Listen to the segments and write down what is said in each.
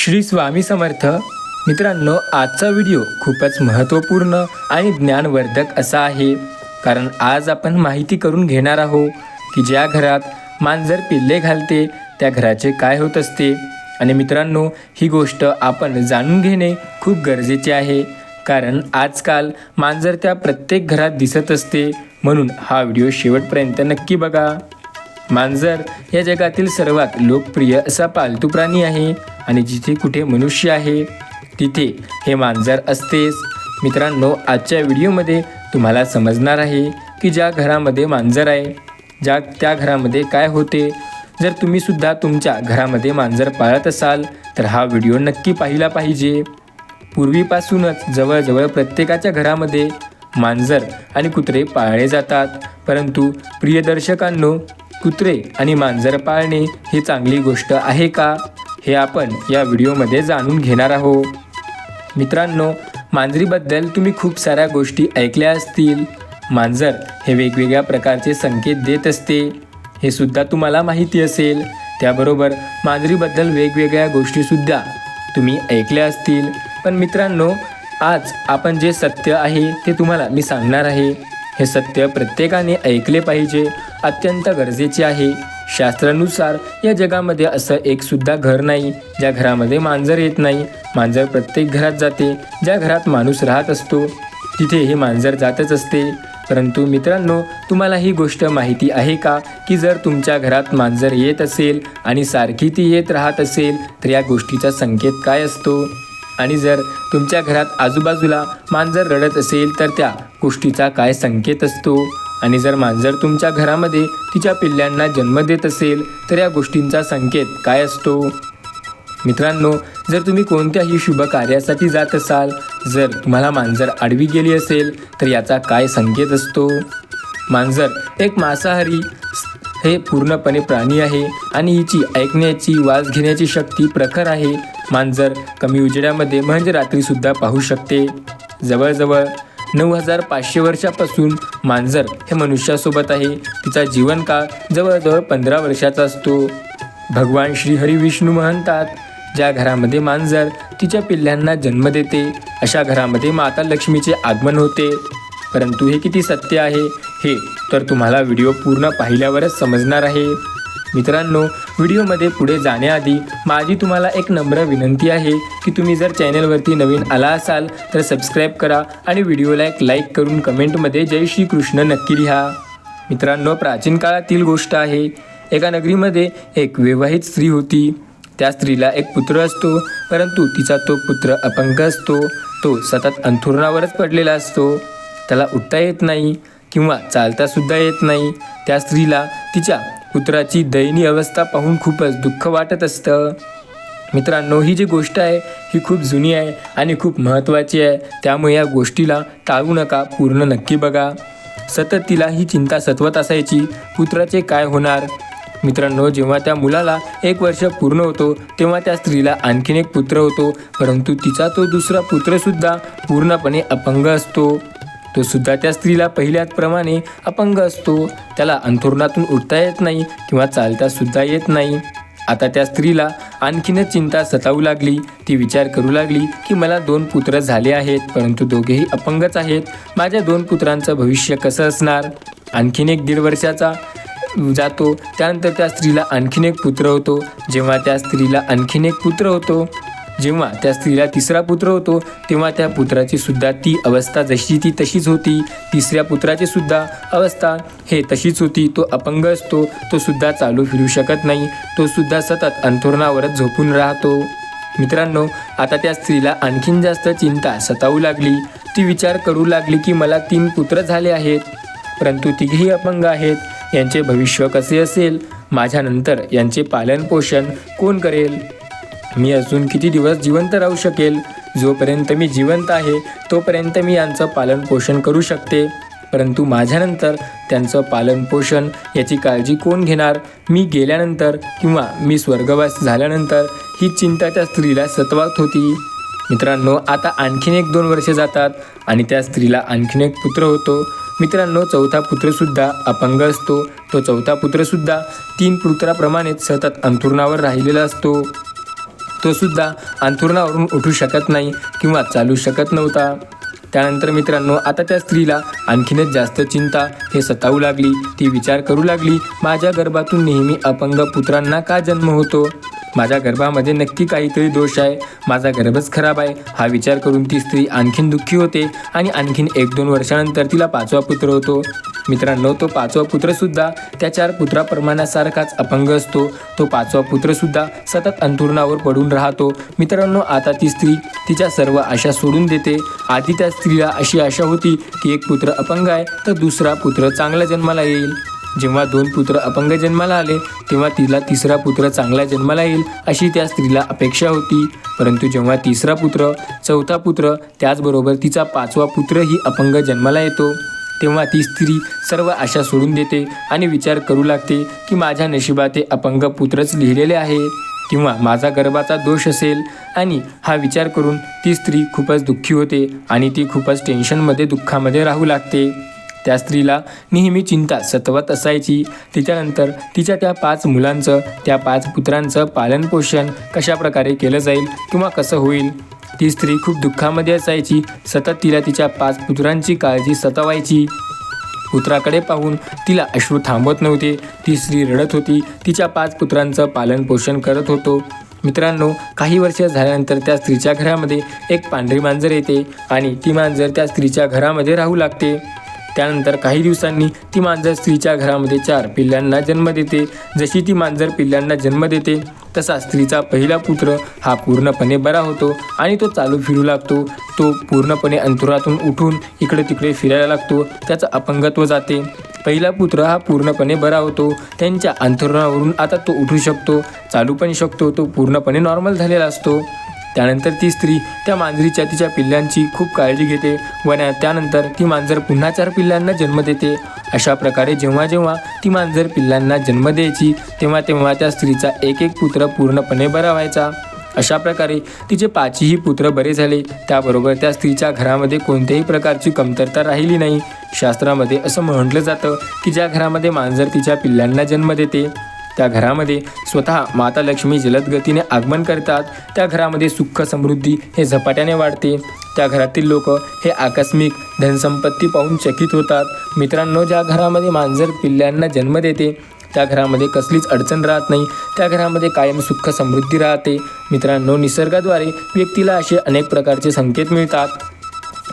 श्री स्वामी समर्थ. मित्रांनो आजचा व्हिडिओ खूपच महत्त्वपूर्ण आणि ज्ञानवर्धक असा आहे. कारण आज आपण माहिती करून घेणार आहोत की ज्या घरात मांजर पिल्ले घालते त्या घराचे काय होत असते. आणि मित्रांनो ही गोष्ट आपण जाणून घेणे खूप गरजेचे आहे. कारण आजकाल मांजर त्या प्रत्येक घरात दिसत असते. म्हणून हा व्हिडिओ शेवटपर्यंत नक्की बघा. मांजर या जगातील सर्वात लोकप्रिय असा पालतू प्राणी आहे. आणि जिथे कुठे मनुष्य आहे तिथे हे मांजर असतेच. मित्रांनो आजच्या व्हिडिओमध्ये तुम्हाला समजणार आहे की ज्या घरामध्ये मांजर आहे ज्या त्या घरामध्ये काय होते. जर तुम्ही सुद्धा तुमच्या घरामध्ये मांजर पाळत असाल तर हा व्हिडिओ नक्की पाहिला पाहिजे. पूर्वीपासूनच जवळजवळ प्रत्येकाच्या घरामध्ये मांजर आणि कुत्रे पाळले जातात. परंतु प्रियदर्शकांनो कुत्रे आणि मांजर पाळणे ही चांगली गोष्ट आहे का? हे आपण या व्हिडिओमध्ये जाणून घेणार आहोत. मित्रांनो मांजरीबद्दल तुम्ही खूप साऱ्या गोष्टी ऐकल्या असतील. मांजर हे वेगवेगळ्या प्रकारचे संकेत देत असते. हे सुद्धा तुम्हाला माहिती असेल. त्याबरोबर मांजरीबद्दल वेगवेगळ्या गोष्टीसुद्धा तुम्ही ऐकल्या असतील. पण मित्रांनो आज आपण जे सत्य आहे ते तुम्हाला मी सांगणार आहे. हे सत्य प्रत्येकाने ऐकले पाहिजे. अत्यंत गरजेचे आहे. शास्त्रानुसार या जगामध्ये असं एक सुद्धा घर नाही ज्या घरामध्ये मांजर येत नाही. मांजर प्रत्येक घरात जाते ज्या घरात माणूस राहत असतो तिथे हे मांजर जातच असते. परंतु मित्रांनो तुम्हाला ही गोष्ट माहिती आहे का? की जर तुमच्या घरात मांजर येत असेल आणि सारखी ती येत राहत असेल तर या गोष्टीचा संकेत काय असतो? आणि जर तुमच्या घरात आजूबाजूला मांजर रडत असेल तर त्या गोष्टीचा काय संकेत असतो? आणि जर मांजर तुमच्या घरामध्ये तिच्या पिल्ल्यांना जन्म देत असेल तर या गोष्टींचा संकेत काय असतो? मित्रांनो जर तुम्ही कोणत्याही शुभ कार्यासाठी जात असाल जर तुम्हाला मांजर आडवी गेली असेल तर याचा काय संकेत असतो? मांजर एक मांसाहारी हे पूर्णपणे प्राणी आहे आणि हिची ऐकण्याची वास घेण्याची शक्ती प्रखर आहे. मांजर कमी उजेडामध्ये म्हणजे रात्रीसुद्धा पाहू शकते. जवळजवळ नऊ हजार पाचशे वर्षापासून मांजर हे मनुष्यासोबत आहे. तिचा जीवनकाळ जवळजवळ पंधरा वर्षाचा असतो. भगवान श्री हरी विष्णू म्हणतात ज्या घरामध्ये मांजर तिच्या पिल्ल्यांना जन्म देते. अशा घरामध्ये माता लक्ष्मीचे आगमन होते. परंतु हे किती सत्य आहे हे तर तुम्हाला व्हिडिओ पूर्ण पाहिल्यावरच समजणार आहे. मित्रांनो व्हिडिओमध्ये पुढे जाण्याआधी माझी तुम्हाला एक नम्र विनंती आहे की तुम्ही जर चॅनलवरती नवीन आला असाल तर सबस्क्राईब करा आणि व्हिडिओला एक लाईक करून कमेंटमध्ये जय श्री कृष्ण नक्की लिहा. मित्रांनो प्राचीन काळातील गोष्ट आहे एका नगरीमध्ये एक विवाहित स्त्री होती. त्या स्त्रीला एक पुत्र असतो परंतु तिचा तो पुत्र अपंग असतो. तो सतत अंथुरणावरच पडलेला असतो. त्याला उठता येत नाही किंवा चालतासुद्धा येत नाही. त्या स्त्रीला तिच्या पुत्राची दयनीय अवस्था पाहून खूपच दुःख वाटत असतं. मित्रांनो ही जी गोष्ट आहे ही खूप जुनी आहे आणि खूप महत्त्वाची आहे. त्यामुळे या गोष्टीला टाळू नका पूर्ण नक्की बघा. सतत तिला ही चिंता सतवत असायची पुत्राचे काय होणार? मित्रांनो जेव्हा त्या मुलाला एक वर्ष पूर्ण होतो तेव्हा त्या स्त्रीला आणखीन एक पुत्र होतो परंतु तिचा तो दुसरा पुत्रसुद्धा पूर्णपणे अपंग असतो. तो सुद्धा त्या स्त्रीला पहिल्याप्रमाणे अपंग असतो. त्याला अंथरुणातून उठता येत नाही किंवा चालता सुद्धा येत नाही. आता त्या स्त्रीला आणखीनच चिंता सतावू लागली. ती विचार करू लागली की मला दोन पुत्र झाले आहेत परंतु दोघेही अपंगच आहेत. माझ्या दोन पुत्रांचं भविष्य कसं असणार? आणखीन एक दीड वर्षाचा जातो. त्यानंतर त्या स्त्रीला आणखीन एक पुत्र होतो. जेव्हा त्या स्त्रीला आणखीन एक पुत्र होतो जेव्हा त्या स्त्रीला तिसरा पुत्र होतो तेव्हा त्या पुत्राची सुद्धा ती अवस्था जशी ती तशीच होती. तिसऱ्या पुत्राची सुद्धा अवस्था हे तशीच होती. तो अपंग असतो तो सुद्धा चालू फिरू शकत नाही तो सुद्धा सतत अंथरुणावरच झोपून राहतो. मित्रांनो आता त्या स्त्रीला आणखीन जास्त चिंता सतावू लागली. ती विचार करू लागली की मला तीन पुत्र झाले आहेत परंतु तिघेही अपंग आहेत. यांचे भविष्य कसे असेल? माझ्यानंतर यांचे पालनपोषण कोण करेल? मी अजून किती दिवस जिवंत राहू शकेल? जोपर्यंत मी जिवंत आहे तोपर्यंत मी यांचं पालनपोषण करू शकते. परंतु माझ्यानंतर त्यांचं पालनपोषण याची काळजी कोण घेणार? मी गेल्यानंतर किंवा मी स्वर्गवास झाल्यानंतर ही चिंता त्या स्त्रीला सतवात होती. मित्रांनो आता आणखीन एक दोन वर्षे जातात आणि त्या स्त्रीला आणखीन एक पुत्र होतो. मित्रांनो चौथा पुत्रसुद्धा अपंग असतो. तो चौथा पुत्रसुद्धा तीन पुत्राप्रमाणेच सतत अंथरुणावर राहिलेला असतो. तो सुद्धा अंथरुणावरून उठू शकत नाही किंवा चालू शकत नव्हता. त्यानंतर मित्रांनो आता त्या स्त्रीला आणखीनच जास्त चिंता हे सतावू लागली. ती विचार करू लागली माझ्या गर्भातून नेहमी अपंग पुत्रांना का जन्म होतो? माझ्या गर्भामध्ये नक्की काहीतरी दोष आहे. माझा गर्भच खराब आहे. हा विचार करून ती स्त्री आणखीन दुःखी होते आणि आणखीन एक दोन वर्षानंतर तिला पाचवा पुत्र होतो. मित्रांनो तो पाचवा पुत्रसुद्धा त्या चार पुत्राप्रमाणासारखाच अपंग असतो. तो पाचवा पुत्रसुद्धा सतत अंथुरणावर पडून राहतो. मित्रांनो आता ती स्त्री तिच्या सर्व आशा सोडून देते. आधी त्या स्त्रीला अशी आशा होती की एक पुत्र अपंग आहे तर दुसरा पुत्र चांगला जन्माला येईल. जेव्हा दोन पुत्र अपंग जन्माला आले तेव्हा तिला तिसरा पुत्र चांगला जन्माला येईल अशी त्या स्त्रीला अपेक्षा होती. परंतु जेव्हा तिसरा पुत्र चौथा पुत्र त्याचबरोबर तिचा पाचवा पुत्रही अपंग जन्माला येतो तेव्हा ती स्त्री सर्व आशा सोडून देते आणि विचार करू लागते की माझ्या नशिबात हे अपंग पुत्रच लिहिलेले आहे. किंवा माझा गर्भाचा दोष असेल. आणि हा विचार करून ती स्त्री खूपच दुःखी होते आणि ती खूपच टेन्शनमध्ये दुःखामध्ये राहू लागते. त्या स्त्रीला नेहमी चिंता सतवत असायची. तिच्यानंतर तिच्या त्या पाच मुलांचं त्या पाच पुत्रांचं पालनपोषण कशाप्रकारे केलं जाईल किंवा कसं होईल? ती स्त्री खूप दुःखामध्ये असायची. सतत तिला तिच्या पाच पुत्रांची काळजी सतावायची. पुत्राकडे पाहून तिला अश्रू थांबवत नव्हते. ती स्त्री रडत होती. तिच्या पाच पुत्रांचं पालनपोषण करत होतो. मित्रांनो काही वर्ष झाल्यानंतर त्या स्त्रीच्या घरामध्ये एक पांढरी मांजर येते आणि ती मांजर त्या स्त्रीच्या घरामध्ये राहू लागते. त्यानंतर काही दिवसांनी ती मांजर स्त्रीच्या घरामध्ये चार पिल्लांना जन्म देते. जशी ती मांजर पिल्लांना जन्म देते तसा स्त्रीचा पहिला पुत्र हा पूर्णपणे बरा होतो आणि तो चालू फिरू लागतो. तो पूर्णपणे अंतुरातून उठून इकडे तिकडे फिरायला लागतो. त्याचं अपंगत्व जाते. पहिला पुत्र हा पूर्णपणे बरा होतो. त्यांच्या अंतरुणावरून आता तो उठू शकतो चालू पण शकतो. तो पूर्णपणे नॉर्मल झालेला असतो. त्यानंतर ती स्त्री त्या मांजरीच्या तिच्या पिल्लांची खूप काळजी घेते व त्यानंतर ती मांजर पुन्हा चार पिल्लांना जन्म देते. अशा प्रकारे जेव्हा जेव्हा ती मांजर पिल्लांना जन्म द्यायची तेव्हा तेव्हा त्या स्त्रीचा एक एक पुत्र पूर्णपणे बरा व्हायचा. अशा प्रकारे तिचे पाचही पुत्र बरे झाले. त्याबरोबर त्या स्त्रीच्या घरामध्ये कोणत्याही प्रकारची कमतरता राहिली नाही. शास्त्रामध्ये असं म्हटलं जातं की ज्या घरामध्ये मांजर तिच्या पिल्लांना जन्म देते त्या घरामध्ये स्वतः माता लक्ष्मी जलद गतीने आगमन करतात. त्या घरामध्ये सुख समृद्धी हे झपाट्याने वाढते. त्या घरातील लोक हे आकस्मिक धनसंपत्ती पाहून चकित होतात. मित्रांनो ज्या घरामध्ये मांजर पिल्ल्यांना जन्म देते त्या घरामध्ये कसलीच अडचण राहत नाही. त्या घरामध्ये कायम सुख समृद्धी राहते. मित्रांनो निसर्गाद्वारे व्यक्तीला असे अनेक प्रकारचे संकेत मिळतात.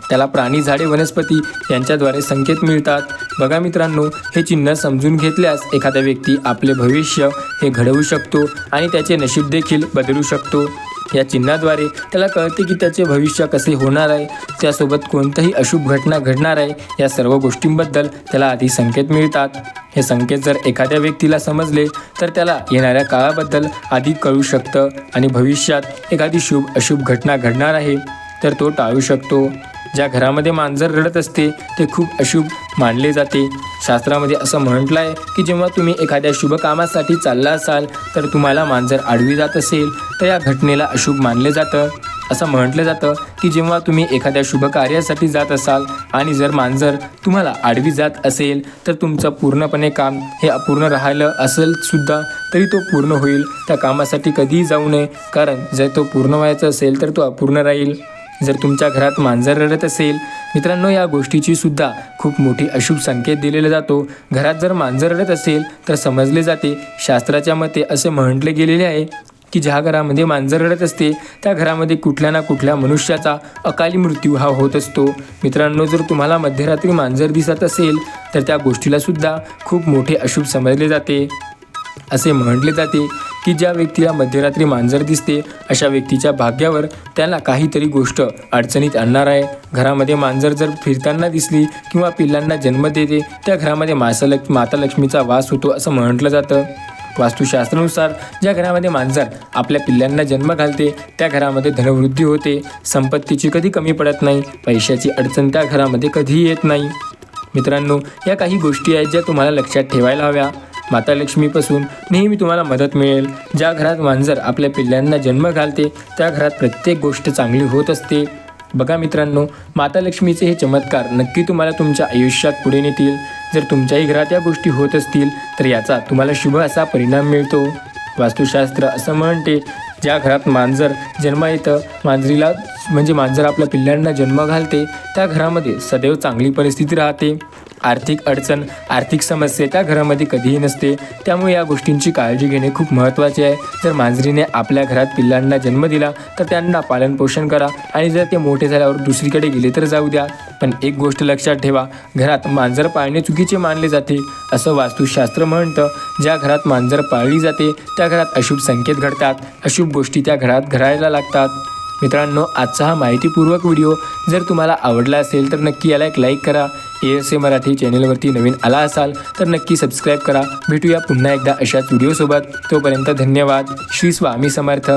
त्याला प्राणी झाडे वनस्पती यांच्याद्वारे संकेत मिळतात. बघा मित्रांनो हे चिन्ह समजून घेतल्यास एखादा व्यक्ती आपले भविष्य हे घडवू शकतो आणि त्याचे नशीब देखील बदलू शकतो. या चिन्हाद्वारे त्याला कळते की त्याचे भविष्य कसे होणार आहे. त्यासोबत कोणतीही अशुभ घटना घडणार आहे या सर्व गोष्टींबद्दल त्याला आधी संकेत मिळतात. हे संकेत जर एखाद्या व्यक्तीला समजले तर त्याला येणाऱ्या काळाबद्दल आधी कळू शकतं आणि भविष्यात एखादी शुभ अशुभ घटना घडणार आहे तर तो टाळू शकतो. ज्या घरामध्ये मांजर रडत असते ते खूप अशुभ मानले जाते. शास्त्रामध्ये असं म्हटलं आहे की जेव्हा तुम्ही एखाद्या शुभ कामासाठी चालला असाल तर तुम्हाला मांजर आडवी जात असेल तर या घटनेला अशुभ मानले जातं. असं म्हटलं जातं की जेव्हा तुम्ही एखाद्या शुभ कार्यासाठी जात असाल आणि जर मांजर तुम्हाला आडवी जात असेल तर तुमचं पूर्णपणे काम हे अपूर्ण राहिलं असेल सुद्धा तरी तो पूर्ण होईल. त्या कामासाठी कधीही जाऊ नये कारण जर तो पूर्ण व्हायचा असेल तर तो अपूर्ण राहील. जर तुमच्या घरात मांजर रडत असेल मित्रांनो या गोष्टीची सुद्धा खूप मोठी अशुभ संकेत दिलेला जातो. घरात जर मांजर रडत असेल तर समजले जाते. शास्त्राच्या मते असे म्हटले गेलेले आहे की ज्या घरामध्ये मांजर रडत असते त्या घरामध्ये कुठल्या ना कुठल्या मनुष्याचा अकाली मृत्यू हा होत असतो. मित्रांनो जर तुम्हाला मध्यरात्री मांजर दिसत असेल तर त्या गोष्टीला सुद्धा खूप मोठे अशुभ समजले जाते. असे म्हटले जाते की ज्या व्यक्तीला मध्यरात्री मांजर दिसते अशा व्यक्तीच्या भाग्यावर त्याला काहीतरी गोष्ट अडचणीत आणणार आहे. घरामध्ये मांजर जर फिरताना दिसली किंवा पिल्लांना जन्म देते त्या घरामध्ये मासा माता लक्ष्मीचा वास होतो असं म्हटलं जातं. वास्तुशास्त्रानुसार ज्या घरामध्ये मांजर आपल्या पिल्लांना जन्म घालते त्या घरामध्ये धनवृद्धी होते. संपत्तीची कधी कमी पडत नाही पैशाची अडचण त्या घरामध्ये कधीही येत नाही. मित्रांनो या काही गोष्टी आहेत ज्या तुम्हाला लक्षात ठेवायला हव्या. माता लक्ष्मीपासून नेहमी तुम्हाला मदत मिळेल. ज्या घरात मांजर आपल्या पिल्लांना जन्म घालते त्या घरात प्रत्येक गोष्ट चांगली होत असते. बघा मित्रांनो माता लक्ष्मीचे हे चमत्कार नक्की तुम्हाला तुमच्या आयुष्यात पुढे नेतील. जर तुमच्याही घरात या गोष्टी होत असतील तर याचा तुम्हाला शुभ असा परिणाम मिळतो. वास्तुशास्त्र असं म्हणते ज्या घरात मांजर जन्म येतं मांजरीला म्हणजे मांजर आपल्या पिल्लांना जन्म घालते त्या घरामध्ये सदैव चांगली परिस्थिती राहते. आर्थिक अडचण आर्थिक समस्या त्या घरामध्ये कधीही नसते. त्यामुळे या गोष्टींची काळजी घेणे खूप महत्त्वाचे आहे. जर मांजरीने आपल्या घरात पिल्लांना जन्म दिला तर त्यांना पालनपोषण करा. आणि जर ते मोठे झाल्यावर दुसरीकडे गेले तर जाऊ द्या. पण एक गोष्ट लक्षात ठेवा घरात मांजर पाळणे चुकीचे मानले जाते असं वास्तुशास्त्र म्हणतं. ज्या घरात मांजर पाळली जाते त्या घरात अशुभ संकेत घडतात. अशुभ गोष्टी त्या घरात घडायला लागतात. मित्रांनो आजचा हा माहितीपूर्वक व्हिडिओ जर तुम्हाला आवडला असेल तर नक्की याला एक लाईक करा. ए एस ए मराठी चॅनेलवरती नवीन आला असाल तर नक्की सबस्क्राईब करा. भेटूया पुन्हा एकदा अशाच व्हिडिओसोबत. तोपर्यंत धन्यवाद. श्री स्वामी समर्थ.